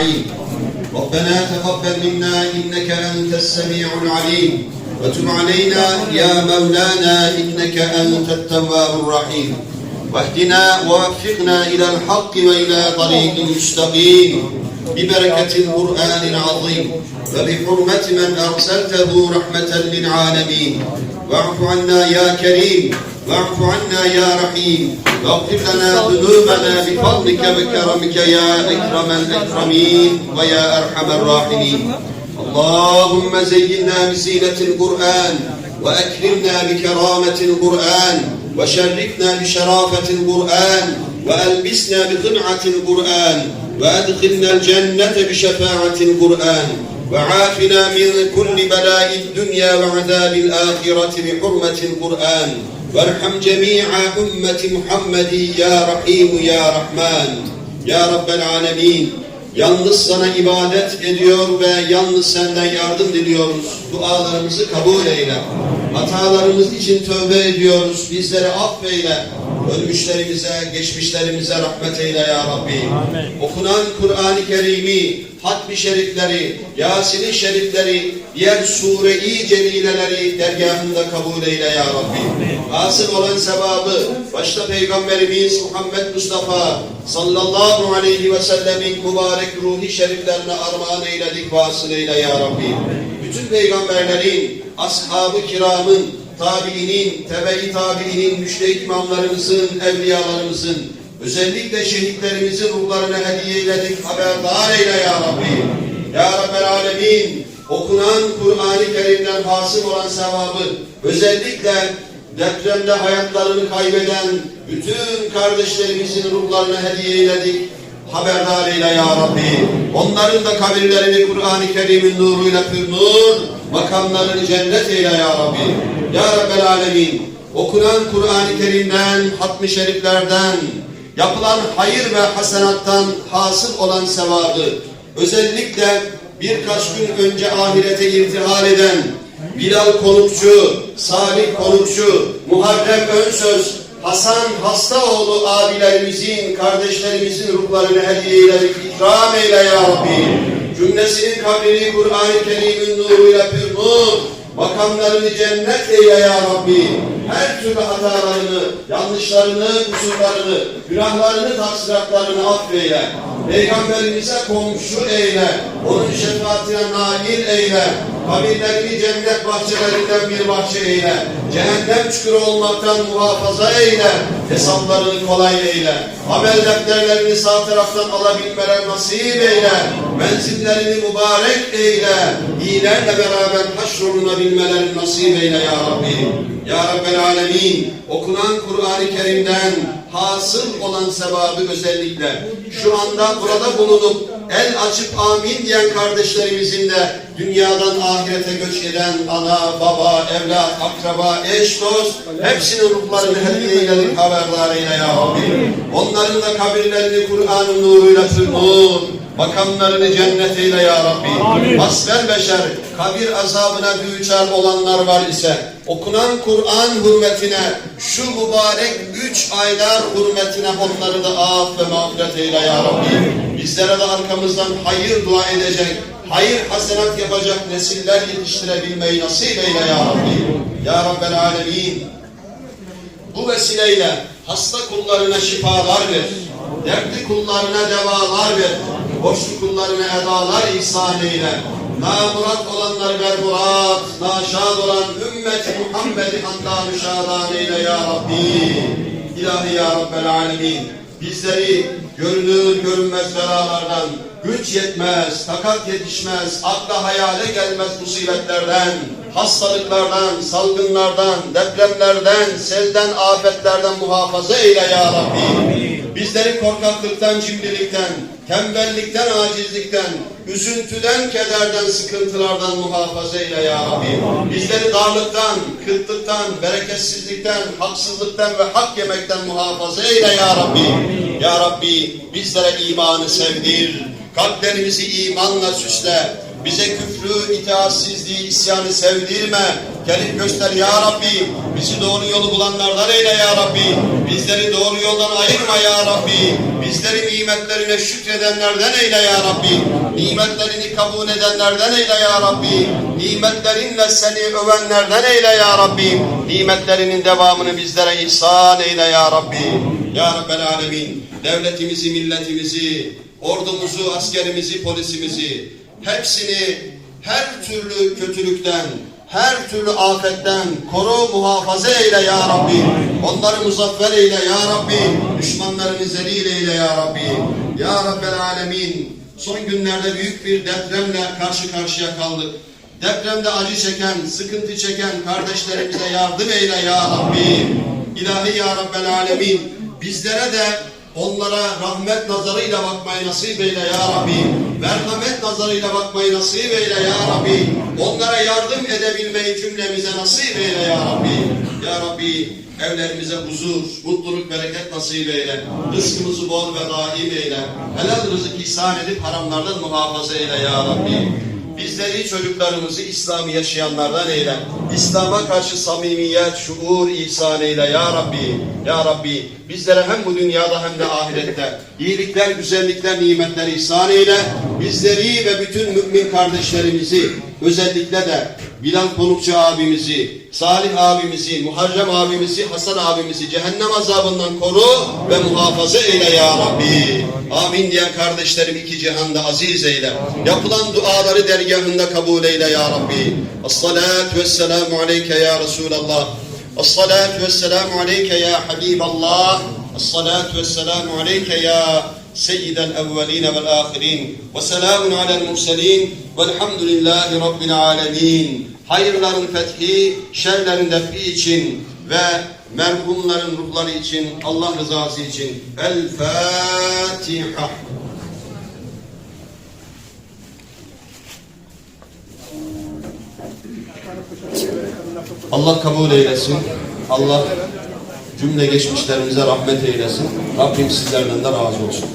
أجمعين ربنا تقبل منا إنك أنت السميع العليم. وتب علينا يا مولانا إنك أنت التواب الرحيم. واهدنا ووفقنا إلى الحق وإلى طريق مستقيم. ببركة القرآن العظيم. وبحرمة من أرسلته رحمة للعالمين. واعف عنا يا كريم. واعف عنا يا رحيم. واغفر لنا ذنوبنا بفضلك وكرمك يا أكرم الأكرمين ويا أرحم الراحمين. اللهم زينا بزينة القرآن وأكرمنا بكرامة القرآن وشرفنا بشرافة القرآن وألبسنا بقنعة القرآن وأدخلنا الجنة بشفاعة القرآن وعافنا من كل بلاء الدنيا وعذاب الآخرة بحرمة القرآن. وارحم جميع أمة محمد يا رحيم يا رحمن يا رب العالمين Yalnız sana ibadet ediyor ve yalnız senden yardım diliyoruz. Dualarımızı kabul eyle. Hatalarımız için tövbe ediyoruz. Bizleri affeyle. Ölmüşlerimize, geçmişlerimize rahmet eyle ya Rabbi. Okunan Kur'an-ı Kerim'i, hatmi şerifleri, Yasin-i şerifleri, diğer sure-i celileleri dergahında kabul eyle ya Rabbi. Hasıl olan sevabı, başta Peygamberimiz Muhammed Mustafa sallallahu aleyhi ve sellemin mübarek ruhi şeriflerine armağan eyledik vasıl eyle ya Rabbi. Bütün peygamberlerin, ashab-ı kiramın, tabiinin, tebe-i tabiinin, müştehit imamlarımızın, evliyalarımızın, özellikle şehitlerimizin ruhlarına hediye eyledik, haberdar eyle ya Rabbi. Ya Rabbel Alemin, okunan Kur'an-ı Kerim'den hasıl olan sevabı, özellikle depremde hayatlarını kaybeden bütün kardeşlerimizin ruhlarına hediye eyledik, haberdar eyle ya Rabbi. Onların da kabirlerini Kur'an-ı Kerim'in nuruyla pür nur, makamlarını cennet eyle ya Rabbi. Ya Rabbel Alemin, okunan Kur'an-ı Kerim'den, hatmi şeriflerden, yapılan hayır ve hasenattan hasıl olan sevabı, özellikle birkaç gün önce ahirete irtihal eden Bilal Konukçu, Salih Konukçu, Muharrem Önsöz, Hasan Hastaoğlu abilerimizin, kardeşlerimizin ruhlarını hediye eyledik, ikram eyle ya Rabbi. Cümlesinin kabrini Kur'an-ı Kerim'in nuruyla pür nur, makamlarını cennet eyle ya Rabbi. Her türlü hatalarını, yanlışlarını, kusurlarını, günahlarını, taksiratlarını affeyle. Peygamberimize komşu eyle, onun şefaatine nail eyle. Kabirlerini cennet bahçelerinden bir bahçe eyle. Cehennem çukuru olmaktan muhafaza eyle. Hesaplarını kolay eyle. Amel defterlerini sağ taraftan alabilmeler nasip eyle. Menzillerini mübarek eyle. İyilerle beraber haşrolunabilmelerini nasip eyle ya Rabbi. Ya Rabbel Alemin, okunan Kur'an-ı Kerim'den hasıl olan sevabı özellikle şu anda burada bulunup el açıp amin diyen kardeşlerimizin de dünyadan ahirete göç eden ana, baba, evlat, akraba, eş, dost hepsinin ruhlarını hediye eyledik haberdar eyle ya Rabbi. Onların da kabirlerini Kur'an'ın nuruyla nur, makamlarını cennet eyle ya Rabbi. Hasbel beşer, kabir azabına düçar olanlar var ise okunan Kur'an hürmetine şu mübarek üç aylar hürmetine onları da af ve mağfiret eyle ya Rabbi. Bizlere de arkamızdan hayır dua edecek, hayır hasenat yapacak nesiller yetiştirebilmeyi nasip eyle ya Rabbi. Ya Rabbel Alemin. Bu vesileyle hasta kullarına şifalar ver. Dertli kullarına devalar ver. Boşlu kullarına edalar ihsan eyle. Namurat olanları bermurat, naşad olan ümmeti Muhammed'i handan şadan eyle ya Rabbi. İlahi ya Rabbel Alemin. Bizleri görünür görünmez belalardan, güç yetmez, takat yetişmez, akla hayale gelmez musibetlerden, hastalıklardan, salgınlardan, depremlerden, selden, afetlerden muhafaza eyle ya Rabbi. Bizleri korkaklıktan, cimrilikten, tembellikten, acizlikten, üzüntüden, kederden, sıkıntılardan muhafaza eyle ya Rabbi. Bizleri darlıktan, kıtlıktan, bereketsizlikten, haksızlıktan ve hak yemekten muhafaza eyle ya Rabbi. Ya Rabbi bizlere imanı sevdir, kalplerimizi imanla süsle, Bize küfrü, itaatsizliği, isyanı sevdirme. Kerim göster ya Rabbi. Bizi doğru yolu bulanlardan eyle ya Rabbi. Bizleri doğru yoldan ayırma ya Rabbi. Bizleri nimetlerine şükredenlerden eyle ya Rabbi. Nimetlerini kabul edenlerden eyle ya Rabbi. Nimetlerinle seni övenlerden eyle ya Rabbi. Nimetlerinin devamını bizlere ihsan eyle ya Rabbi. Ya Rabbel Alemin. Devletimizi, milletimizi, ordumuzu, askerimizi, polisimizi, hepsini her türlü kötülükten, her türlü afetten koru muhafaza eyle ya Rabbi. Onları muzaffer eyle ya Rabbi. Düşmanlarını zelil eyle ya Rabbi. Ya Rabbel Alemin. Son günlerde büyük bir depremle karşı karşıya kaldık. Depremde acı çeken, sıkıntı çeken kardeşlerimize yardım eyle ya Rabbi. İlahi ya Rabbel Alemin. Bizlere de onlara rahmet nazarıyla bakmayı nasip eyle ya Rabbi. Merhamet nazarıyla bakmayı nasip eyle ya Rabbi. Onlara yardım edebilmeyi cümlemize nasip eyle ya Rabbi. Ya Rabbi evlerimize huzur, mutluluk, bereket nasip eyle. Rızkımızı bol ve daim eyle. Helal rızık ihsan edip haramlardan muhafaza eyle ya Rabbi. Bizleri çocuklarımızı İslam'ı yaşayanlardan eyle. İslam'a karşı samimiyet, şuur ihsan eyle ya Rabbi. Ya Rabbi bizlere hem bu dünyada hem de ahirette iyilikler, güzellikler, nimetler ihsan eyle. Bizleri ve bütün mümin kardeşlerimizi özellikle de Bilal Konukçu abimizi, Salih abimizi, Muharrem abimizi, Hasan abimizi cehennem azabından koru ve muhafaza eyle ya Rabbi. Amin diyen kardeşlerim iki cihanda aziz eyle. Yapılan duaları dergahında kabul eyle ya Rabbi. As-salatu vesselamu aleyke ya Resulallah. Esselatu vesselamu aleyke ya Habiballah. Esselatu vesselamu aleyke ya Seyyidel evveline vel ahirin. Ve selamun alel murselin. Velhamdülillahi Rabbil alemin. Hayırların fethi, şerlerin defi için ve merhumların ruhları için, Allah rızası için. El Fatiha. Allah kabul eylesin. Allah cümle geçmişlerimize rahmet eylesin. Rabbim sizlerden de razı olsun.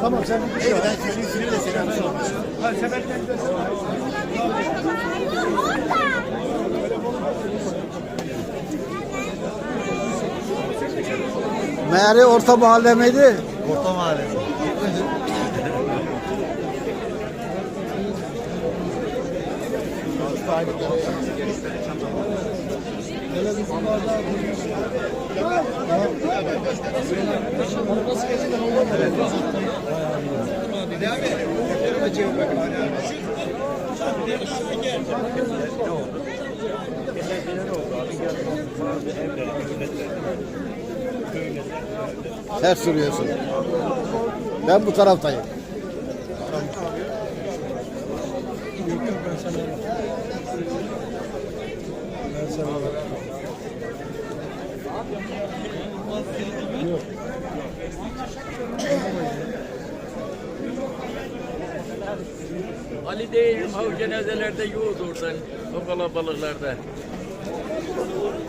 Tamam sen bir şey Ben seni sinirle seni anlıyorum. Ha seferden Meğeri orta mahalle miydi? Orta mahalle. Ters sürüyorsun. Ben bu taraftayım. Ali değilim, o cenazelerde yoğurdu oradan, o kalabalıklarda.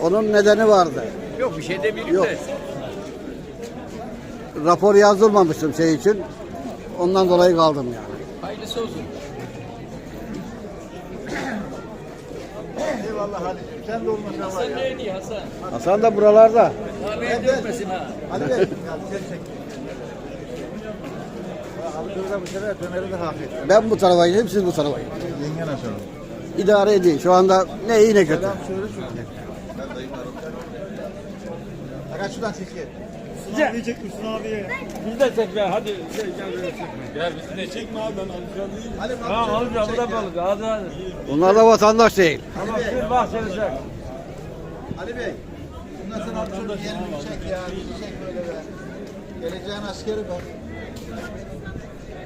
Onun nedeni vardı. Yok bir şey de bilmiyorum Yok. Rapor yazdırmamıştım şey için. Ondan dolayı kaldım yani. Hayırlısı olsun. Eyvallah hadi. Sen de olmasa var Hasan ya. neydi Hasan? Hasan da buralarda. Abi dönmesin ha. Hadi be. Ya sen çek. Abi şurada bu sefer döneri de hafif. Ben bu tarafa gideyim, siz bu tarafa gidin. Yengene sorun. İdare edin. Şu anda ne iyi ne kötü. Selam söyle çünkü. Aga şuradan silke. Biz de çekme hadi şey, gel böyle çekme. Gel bizi de çekme abi ben alacağım değil. Hadi bak. Ha alacağım bu da balık hadi hadi. Bunlar da vatandaş değil. Tamam bir bak çalışacak. Ali Bey. Bundan sonra abi şurada diyelim bir çek ya. Bir çek böyle be. Geleceğin askeri bak.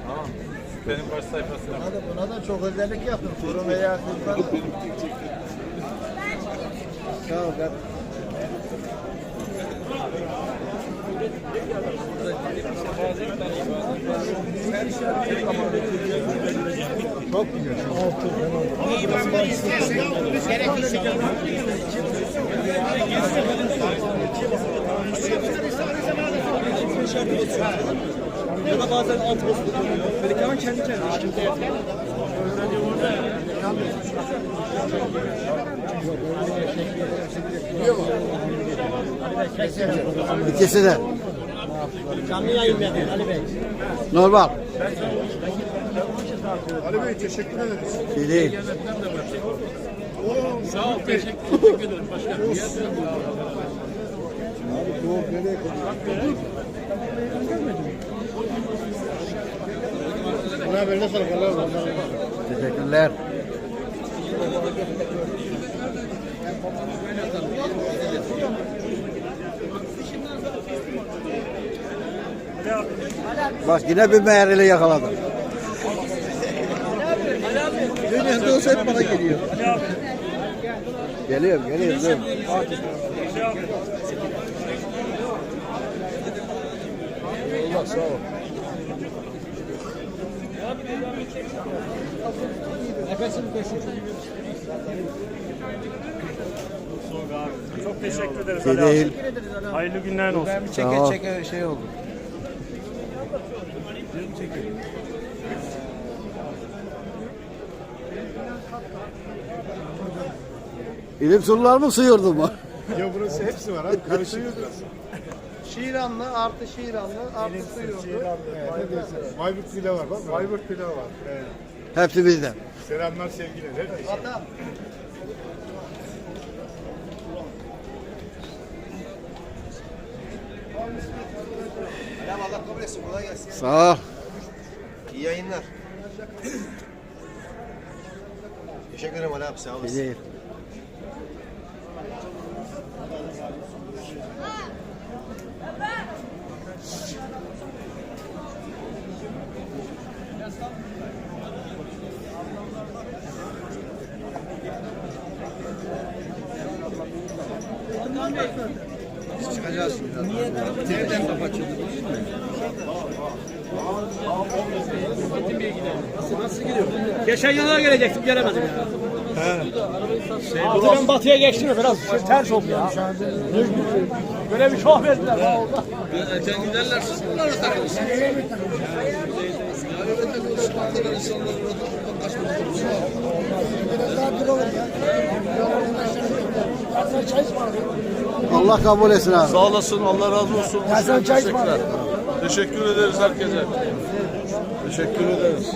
Tamam. Benim baş sayfası. Buna da, buna da çok özellik yaptım. Soru veya kızlar. Sağ ol. Ben... Ya da bazen alt bozuluyor. Böyle ama kendi kendine. İkisi de. Canlı yayın Ali Bey. Normal. Ali Bey teşekkür ederiz. Şey değil. Sağ ol, teşekkür, ederim başkanım. Buna böyle sonra Allah Teşekkürler. Bak yine bir meğerili yakaladım. Olsa hep bana geliyor. Geliyorum, geliyorum. Dur. Çok teşekkür ederiz Şey Ali abi. değil. Hayırlı günler olsun. Sağ ol. şey oldu. İlim sorular mı sıyırdın mı? Ya burası hepsi var abi. Karışıyor. Şiranlı artı Şiranlı artı Suyurdu. Evet, Bayburt pilavı var bak. Bayburt pilavı var. Evet. Hepsi bizden. Selamlar sevgiler. Herkese. Allah kabul etsin. Kolay gelsin. Sağ ol. İyi yayınlar. Teşekkür ederim Ali abi. Sağ olasın. Şey değil. Geçen yıla gelecektim gelemedim ya. He. Ben batıya geçtim biraz şey, ters oldu ya. Böyle bir çok verdiler ha orada. Giderler, siz bunlara takılırsınız. Allah kabul etsin abi. Sağ olasın, Allah razı olsun. Teşekkürler. Teşekkür ederiz herkese. Teşekkür ederiz.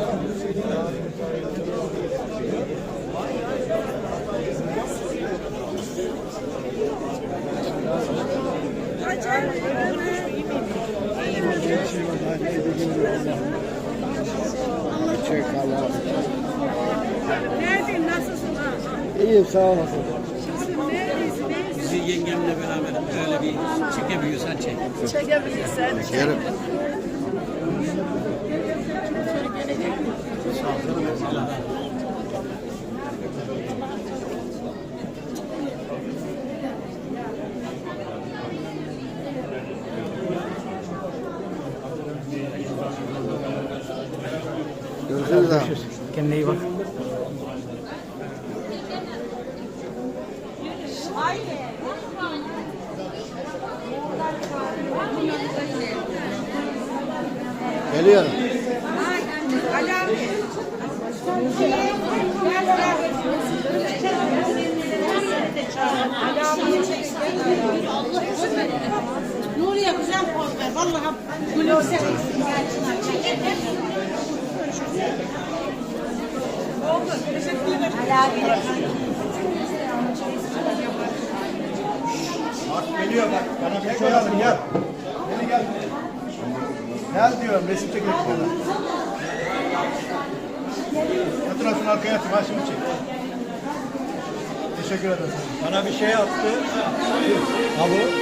Neredeyim, nasılsın? Ha. İyiyim sağ olasın. Neredesin, neredesin? Bizi yengemle beraber böyle bir çekebiliyorsan çek. Çekebilirsen çek. Yerim. Görüşürüz abi. Kendine iyi bak. Geliyorum. Nuriye güzel poz ver. Vallahi gülümse. Oldu. Teşekkür ederim. Abi. Geliyor bak. Bana bir şey yazın gel. Gel gel. Gel diyorum. Resim çekiyor. Hatırlasın arkaya atayım. Ha şimdi çek. Teşekkür ederim. Bana bir şey attı. Ha bu.